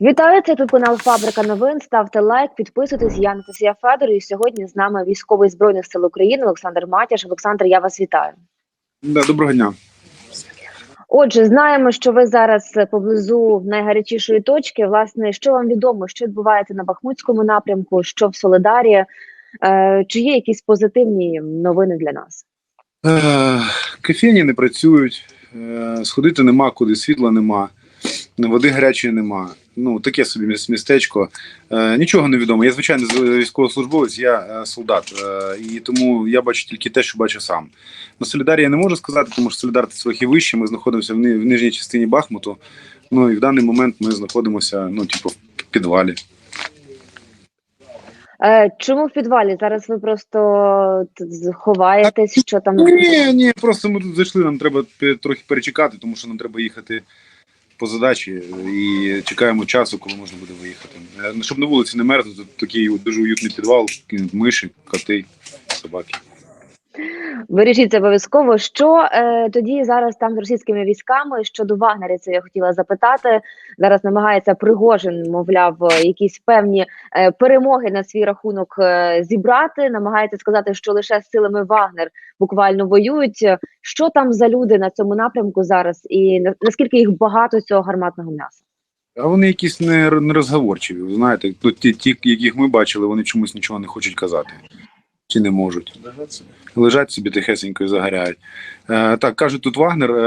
Вітаю, це тут канал Фабрика новин. Ставте лайк, підписуйтесь. Я Анастасія Федор. І сьогодні з нами військовий збройних сил України Олександр Матяш. Олександр, я вас вітаю. Да, доброго дня. Отже, знаємо, що ви зараз поблизу найгарячішої точки. Власне, що вам відомо, що відбувається на Бахмутському напрямку, що в Солидарі? Е, чи є якісь позитивні новини для нас? Е, Кофейні не працюють, е, сходити нема куди, світла нема, води гарячої нема. Ну, таке собі містечко. Е, Нічого не відомо. Я, звичайно, військовослужбовець, я е, солдат. е, І тому я бачу тільки те, що бачу сам. На Солідарі я не можу сказати, тому що Солідар це трохи вище. Ми знаходимося в, ни- в нижній частині Бахмуту. Ну і в даний момент ми знаходимося, ну, типу, в підвалі. Е, чому в підвалі? Зараз ви просто ховаєтесь, що там Ні, ні, просто ми тут зайшли, нам треба трохи перечекати, тому що нам треба їхати по задачі і чекаємо часу, коли можна буде виїхати. Е, Щоб на вулиці не мерзнути, тут такий дуже уютний підвал, миші, коти, собаки. Вирішіть обов'язково. Що е, тоді зараз там з російськими військами щодо вагнерівців я хотіла запитати. Зараз намагається Пригожин, мовляв, якісь певні е, перемоги на свій рахунок е, зібрати. Намагається сказати, що лише з силами Вагнер буквально воюють. Що там за люди на цьому напрямку зараз, і на- наскільки їх багато цього гарматного м'яса? А вони якісь не, не розговорчиві. Знаєте, тут ті, ті, яких ми бачили, вони чомусь нічого не хочуть казати. Чи не можуть. Лежать собі тихесенько і загоряють. Е, так, кажуть, тут Вагнер е,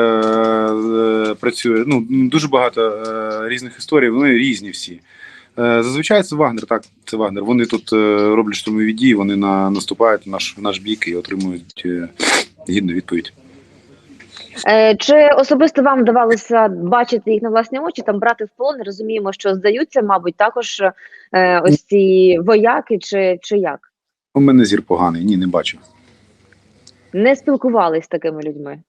е, працює. Ну, дуже багато е, різних історій, вони різні всі. Е, зазвичай це Вагнер, так, це Вагнер. Вони тут е, роблять штурмові дії, вони на, наступають в наш, в наш бік і отримують е, гідну відповідь. Е, Чи особисто вам вдавалося бачити їх на власні очі, там брати в полон? Розуміємо, що здаються, мабуть, також е, ось ці вояки, чи, чи як? У мене зір поганий, ні, не бачив. Не спілкувались з такими людьми.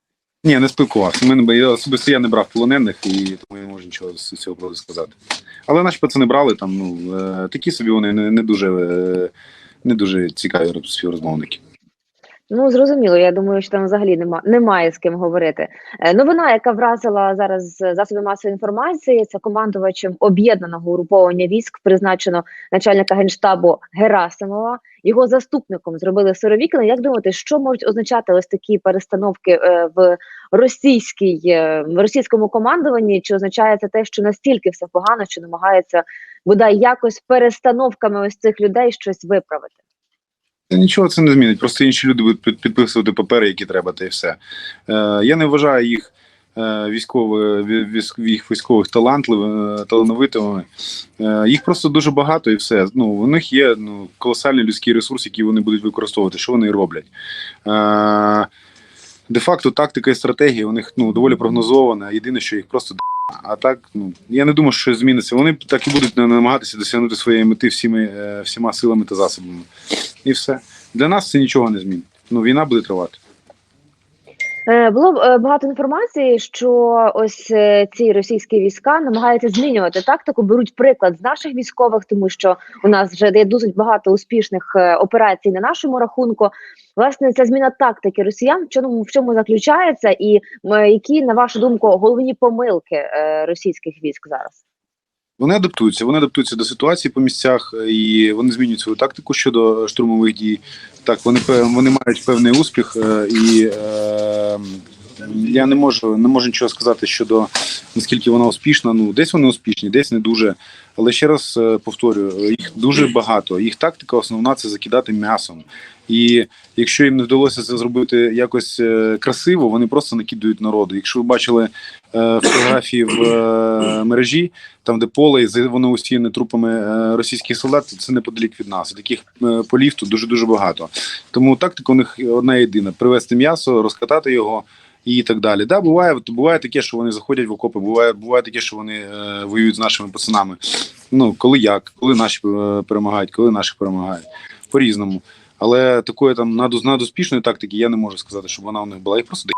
Ні, не спілкувався. Мене я особисто я не брав полонених і тому я не можу нічого з цього приводу сказати. Але наші пацани брали там, ну е, такі собі вони не, не дуже е, не дуже цікаві співрозмовники. Ну зрозуміло. Я думаю, що там взагалі нема немає з ким говорити. Е, Новина, яка вразила зараз засоби масової інформації, це командувачем об'єднаного угруповання військ призначено начальника генштабу Герасимова. Його заступником зробили Сировікіна. Як думаєте, що можуть означати ось такі перестановки е, в російській е, в російському командуванні? Чи означає це те, що настільки все погано, що намагається бодай якось перестановками ось цих людей щось виправити? Нічого це не змінить. Просто інші люди будуть підписувати папери, які треба, та й все. Е, я не вважаю їх е, військових їх військових талантливими, талановитими. Е, їх просто дуже багато і все. Ну, у них є ну, колосальний людський ресурс, який вони будуть використовувати. Що вони і роблять? Е, де-факто тактика і стратегія у них ну, доволі прогнозована. Єдине, що їх просто а так, ну я не думаю, що зміниться. Вони так і будуть намагатися досягнути своєї мети всіми, е, всіма силами та засобами. І все. Для нас це нічого не змінить. Ну, війна буде тривати. Е, Було е, багато інформації, що ось е, ці російські війська намагаються змінювати тактику, беруть приклад з наших військових, тому що у нас вже є досить багато успішних операцій на нашому рахунку. Власне, ця зміна тактики росіян в чому в чому заключається, і які на вашу думку головні помилки російських військ зараз? Вони адаптуються, вони адаптуються до ситуації по місцях е, і вони змінюють свою тактику щодо штурмових дій. Так, вони вони мають певний успіх, е, і е, я не можу не можу нічого сказати щодо наскільки вона успішна. Ну десь вони успішні, десь не дуже. Але ще раз е, повторюю, їх дуже багато. Їх тактика основна це закидати м'ясом. І якщо їм не вдалося це зробити якось е, красиво, вони просто накидують народу. Якщо ви бачили е, фотографії в мережі, там де поле, і воно усіяне трупами російських солдат, це неподалік від нас. Таких полів тут дуже дуже багато. Тому тактика у них одна єдина: привезти м'ясо, розкатати його. І так далі. Да, буває, буває таке, що вони заходять в окопи, буває, буває таке, що вони е, воюють з нашими пацанами. Ну, коли як, коли наші е, перемагають, коли наші перемагають. По-різному. Але такої там надуспішної тактики я не можу сказати, щоб вона у них була. Їх просто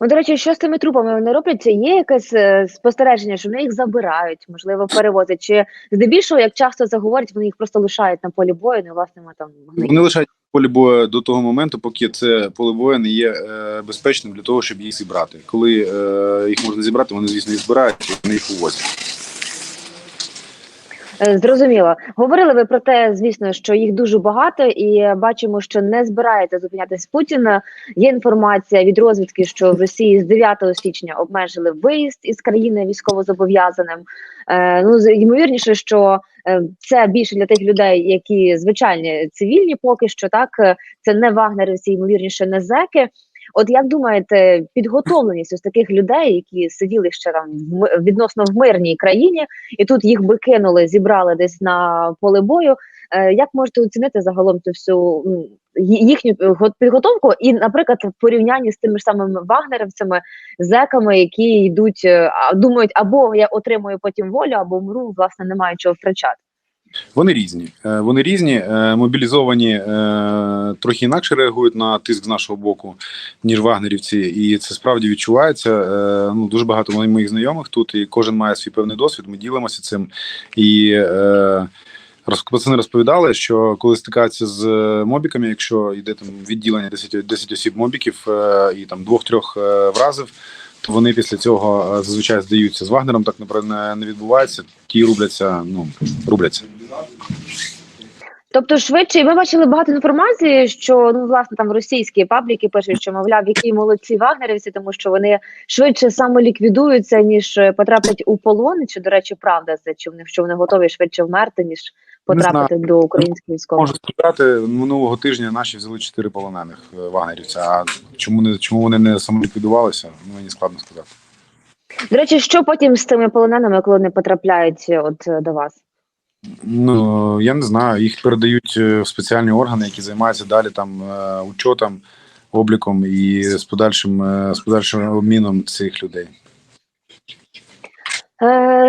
Ну, до речі, що з цими трупами вони роблять? Чи є якесь е, спостереження, що вони їх забирають, можливо, перевозять? Чи здебільшого, як часто це говорять, вони їх просто лишають на полі бою, не власними там? Вони лишають поле бою до того моменту, поки це поле бою не є е, безпечним для того, щоб їх зібрати. Коли е, їх можна зібрати, вони звісно їх збирають і вони їх увозять. Е, Зрозуміло. Говорили ви про те, звісно, що їх дуже багато, і бачимо, що не збирається зупинятись Путін. Є інформація від розвідки, що в Росії з 9 січня обмежили виїзд із країни військовозобов'язаним. Е, ну ймовірніше, що е, це більше для тих людей, які звичайні цивільні, поки що так е, це не вагнерівці, ймовірніше, не зеки. От як думаєте, підготовленість ось таких людей, які сиділи ще там в відносно в мирній країні, і тут їх би кинули, зібрали десь на поле бою. Е, як можете оцінити загалом цю всю їхню е, го- підготовку, і, наприклад, в порівнянні з тими ж самими вагнерівцями, зеками, які йдуть, е, думають, або я отримую потім волю, або мру, власне, не маю чого втрачати. Вони різні. Е, Вони різні, е, мобілізовані е, трохи інакше реагують на тиск з нашого боку, ніж вагнерівці, і це справді відчувається. Ну дуже багато моїх- знайомих тут, і кожен має свій певний досвід. Ми ділимося цим. І пацани розповідали, що коли стикаються з мобіками, якщо йде там відділення 10, 10 осіб мобіків і там двох-трьох вразив. То вони після цього зазвичай здаються з Вагнером. Так не- не відбувається. Ті рубляться. Ну рубляться. Тобто, швидше, і ми бачили багато інформації, що ну власне там російські пабліки пишуть, що мовляв, які молодці вагнерівці, тому що вони швидше самоліквідуються, ніж е, потраплять у полон. Чи до речі, правда це чи вони що вони готові швидше вмерти, ніж потрапити до українських військових? Можу сказати, минулого тижня наші взяли чотири полонених е, вагнерівця. А чому не чому вони не самоліквідувалися? Ну мені складно сказати. До речі, що потім з тими полоненими, коли вони потрапляють е, от до вас? Ну я не знаю. Їх передають е, в спеціальні органи, які займаються далі там е, учотом, обліком і з подальшим е, з подальшим обміном цих людей.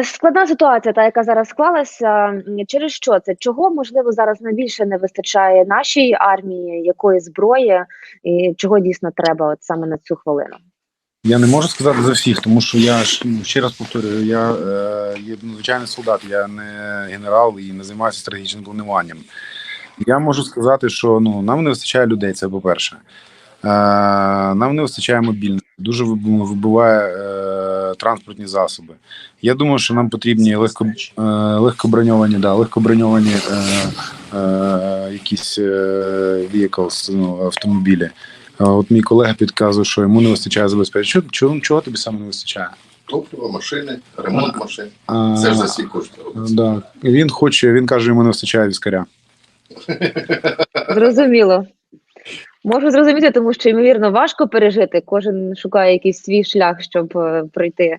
Складна ситуація, та яка зараз склалася. Через що це? Чого можливо зараз найбільше не вистачає нашій армії, якої зброї, і чого дійсно треба от саме на цю хвилину? Я не можу сказати за всіх, тому що я ну, ще раз повторюю, я е, є ну, звичайний солдат, я не генерал і не займаюся стратегічним плануванням. Я можу сказати, що ну нам не вистачає людей. Це по-перше. Е, нам не вистачає мобільних, дуже виб- вибиває е, транспортні засоби. Я думаю, що нам потрібні легко, е, легкоброньовані, да, легкоброньовані е, е, якісь е, vehicles, ну, автомобілі. А От мій колега підказує, що йому не вистачає забезпечення. Чого, чого, чого тобі саме не вистачає? Топливо, машини, ремонт машин. Це ж за свій кошти робиться. да. Він хоче, він каже, йому не вистачає віскаря. Зрозуміло. Можу зрозуміти, тому що ймовірно важко пережити. Кожен шукає якийсь свій шлях, щоб прийти. пройти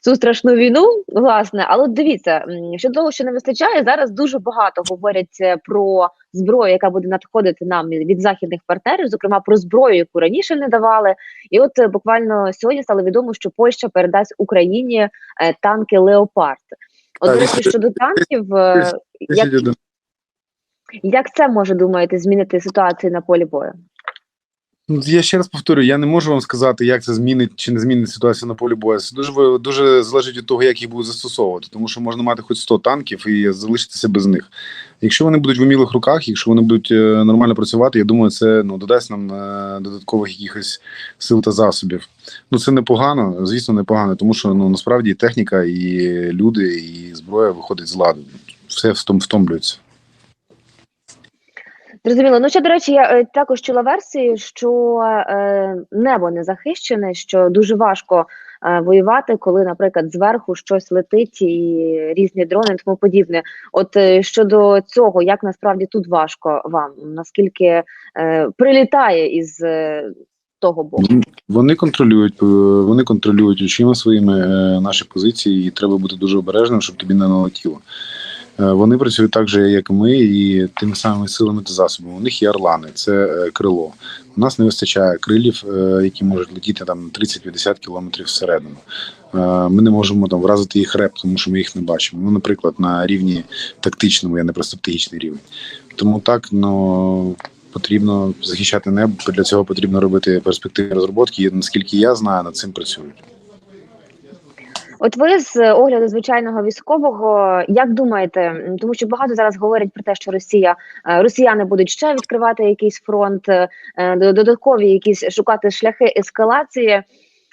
цю страшну війну. Власне, але дивіться, щодо того, що не вистачає, зараз дуже багато говорять е, про зброю, яка буде надходити нам від західних партнерів, зокрема про зброю, яку раніше не давали. І от е, буквально сьогодні стало відомо, що Польща передасть Україні е, танки Леопард. От до речі, щодо танків, як, як це може думаєте змінити ситуацію на полі бою? Ну, Я ще раз повторюю, я не можу вам сказати, як це змінить чи не змінить ситуацію на полі бою. Це дуже дуже залежить від того, як їх будуть застосовувати, тому що можна мати хоч 100 танків і залишитися без них. Якщо вони будуть в умілих руках, якщо вони будуть е, нормально працювати, я думаю, це ну додасть нам е, додаткових якихось сил та засобів. Ну це непогано, звісно, непогано, тому що ну насправді і техніка, і люди, і зброя виходить з ладу. Все втом- втомлюється. Зрозуміло. Ну ще до речі, я е, також чула версії, що е, небо не захищене, що дуже важко е, воювати, коли, наприклад, зверху щось летить і різні дрони тому подібне. От щодо цього, як насправді тут важко вам, наскільки прилітає із того боку? Вони- контролюють, вони контролюють очима своїми наші позиції, і треба бути дуже обережним, щоб тобі не налетіло. Е, Вони працюють так же, як ми, і тими самими силами та засобами. У них є орлани, це е, крило. У нас не вистачає крилів, е, які можуть летіти там 30-50 кілометрів всередину. Ми не можемо там вразити їх реп, тому що ми їх не бачимо. Ну, наприклад, на рівні тактичному, я не про стратегічний рівень. Тому так, ну потрібно захищати небо. Для цього потрібно робити перспективні розробки. І наскільки я знаю, над цим працюють. От ви з огляду звичайного військового, як думаєте, тому що багато зараз говорять про те, що Росія е, росіяни будуть ще відкривати якийсь фронт, е, додаткові якісь шукати шляхи ескалації.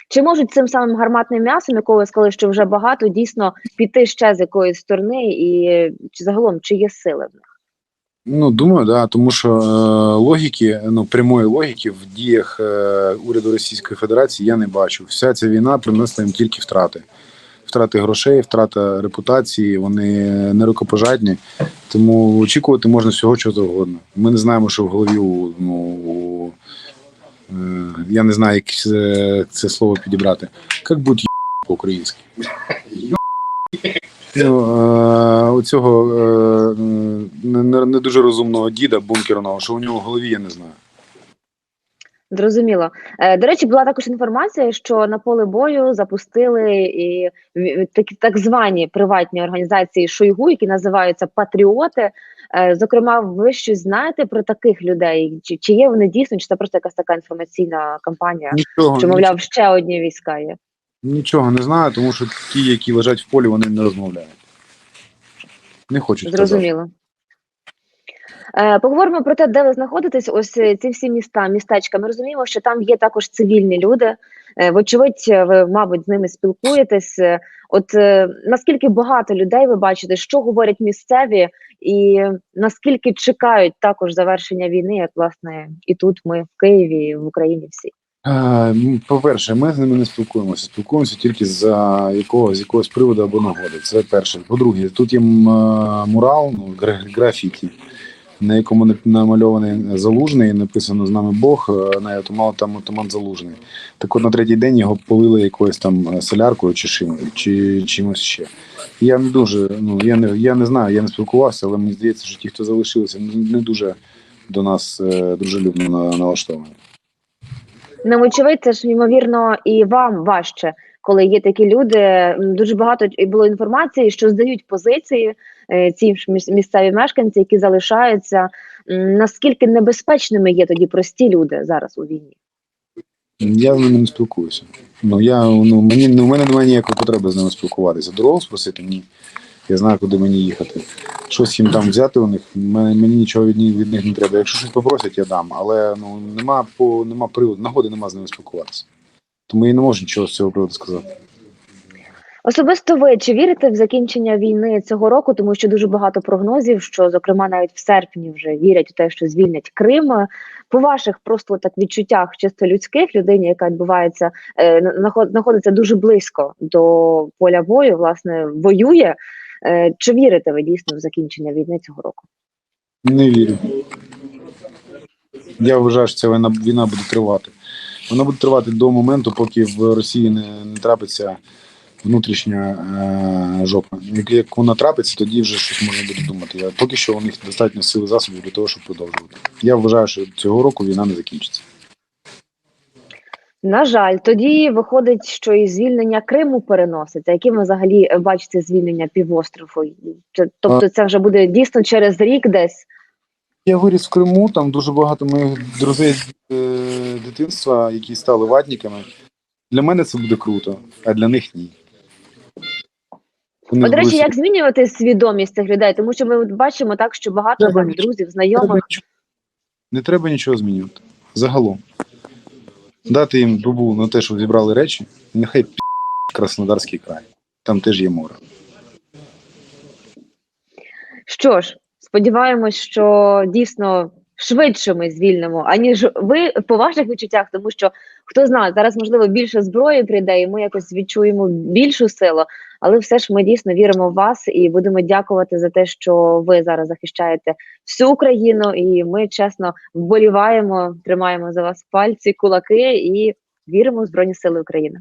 Чи можуть цим самим гарматним м'ясом, якого ви сказали, що вже багато, дійсно піти ще з якоїсь сторони, і чи загалом чи є сили в них? Ну, думаю, да, тому що е, логіки, ну прямої логіки в діях е, уряду Російської Федерації я не бачу. Вся ця війна принесла їм тільки втрати. Втрати грошей, втрата репутації, вони нерукопожатні. Тому очікувати можна всього чого завгодно. Ми не знаємо, що в голові у, ну, у е, я не знаю, як це, це слово підібрати. Як будь по-українськи. Ну, е, у цього е, не, не- не дуже розумного діда бункерного, що у нього в голові я не знаю. Зрозуміло. Е, До речі, була також інформація, що на поле бою запустили і такі так звані приватні організації Шойгу, які називаються патріоти. Е, Зокрема, ви щось знаєте про таких людей? Чи, чи є вони дійсно, чи це просто якась така інформаційна кампанія? Нічого, Що, мовляв, ще одні війська є? нічого не знаю, тому що ті, які лежать в полі, вони не розмовляють. Не хочуть. Зрозуміло. Е, Поговоримо про те, де ви знаходитесь. Ось е, ці всі міста, містечка. Ми розуміємо, що там є також цивільні люди. Е, Вочевидь, е, ви, мабуть, з ними спілкуєтесь. Е, От е, наскільки багато людей ви бачите, що говорять місцеві, і наскільки чекають також завершення війни, як власне і тут ми в Києві, в Україні всі. Е, По-перше, ми з ними не спілкуємося. Спілкуємося тільки за якого, з якогось приводу або нагоди. Це перше. По-друге, тут є е, мурал, ну, графіті, на якому нап- намальований залужний, написано з нами Бог, е, на тому там отаман залужний. Так от на третій день його полили якоюсь там е, соляркою чи чим, чи чимось ще. Я не дуже, ну я не я не знаю, я не спілкувався, але мені здається, що ті, хто залишилися, не не дуже до нас е, дружелюбно налаштовані. Ну, вочевидь, це ж ймовірно і вам важче, коли є такі люди. Дуже багато було інформації, що здають позиції е, ці ж місцеві мешканці, які залишаються. Наскільки небезпечними є тоді прості люди зараз у війні? Я з ними не спілкуюся. Ну я ну мені ну, в мене немає ніякої потреби з ними спілкуватися. Дорогу спросити ні. Я знаю, куди мені їхати. Щось їм там взяти у них. Мене мені нічого від від них не треба. Якщо щось попросять, я дам. Але ну нема по нема приводу, нагоди нема з ними спілкуватися. Тому я не можу нічого з цього приводу сказати. Особисто ви чи вірите в закінчення війни цього року, тому що дуже багато прогнозів, що зокрема навіть в серпні вже вірять у те, що звільнять Крим. По ваших просто так відчуттях, чисто людських людині, яка відбувається, е, знаходиться дуже близько до поля бою, власне, воює. Е, чи вірите ви дійсно в закінчення війни цього року? Не вірю. Я вважаю, що ця війна, війна буде тривати. Вона буде тривати до моменту, поки в Росії не, не трапиться внутрішня е, жопа. Як, як вона трапиться, тоді вже щось можна буде думати. Я, поки що у них достатньо сили засобів для того, щоб продовжувати. Я вважаю, що цього року війна не закінчиться. На жаль, тоді виходить, що і звільнення Криму переноситься. Яким ви взагалі бачите звільнення півострову? Тобто, це вже буде дійсно через рік десь. Я виріс в Криму, там дуже багато моїх друзей з е, дитинства, які стали ватниками. Для мене це буде круто, а для них ні. Вони до речі, будуть- як змінювати свідомість цих людей? Тому що ми бачимо так, що багато Треба нічого- друзів, Не треба знайомих. Не треба нічого змінювати. Загалом. Дати їм добу на те, щоб зібрали речі, і нехай пі Краснодарський край. Там теж є море. Що ж, сподіваємось, що дійсно швидше ми звільнимо, аніж ви по ваших відчуттях, тому що хто знає, зараз можливо більше зброї прийде, і ми якось відчуємо більшу силу. Але все ж ми дійсно віримо в вас і будемо дякувати за те, що ви зараз захищаєте всю Україну. І ми чесно вболіваємо, тримаємо за вас пальці, кулаки і віримо в Збройні Сили України.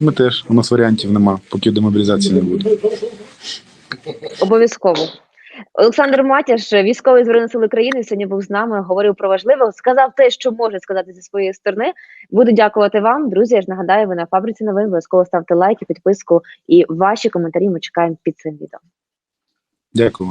Ми теж, у нас варіантів нема, поки демобілізації не буде. Обов'язково. Олександр Матяш, військовий збройних сил України, сьогодні був з нами, говорив про важливе, сказав те, що може сказати зі своєї сторони. Буду дякувати вам, друзі. Я ж нагадаю, ви на фабриці новин. Обов'язково ставте лайки, підписку і ваші коментарі. Ми чекаємо під цим відео. Дякую.